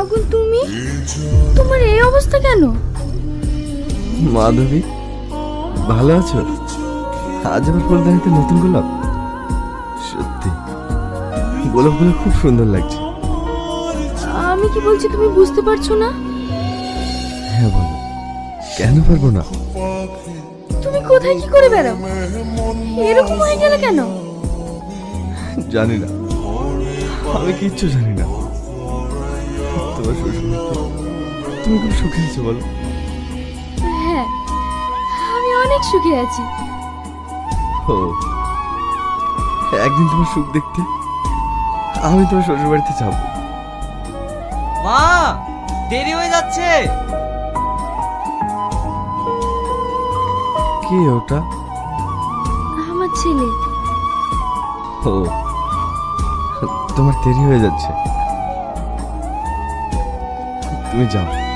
পাগল তুমি? তোমার এই অবস্থা কেন? মাধবী ভালো আছো? আজ আমার ফুলদানিতে নতুন গোলাপ? সত্যি। গোলাপগুলো খুব সুন্দর লাগছে। আমি কি বলছি তুমি বুঝতে পারছ না? হ্যাঁ বলো। কেন পারব না? তুমি কোথায় কি করে বেড়াও? এরকম হয়ে গেলে কেন? জানি না। আমি কিচ্ছু জানি না। তোমার শ্বশুর তুমি খুব সুখে আছো বলো। হ্যাঁ আমি অনেক সুখে আছি। ও একদিন তোমার সুখ দেখতে আমি তোমার শ্বশুর বাড়িতে যাব। মা দেরি হয়ে যাচ্ছে। কে ওটা? আমার ছেলে। ও তোমার দেরি হয়ে যাচ্ছে। তুমি যাও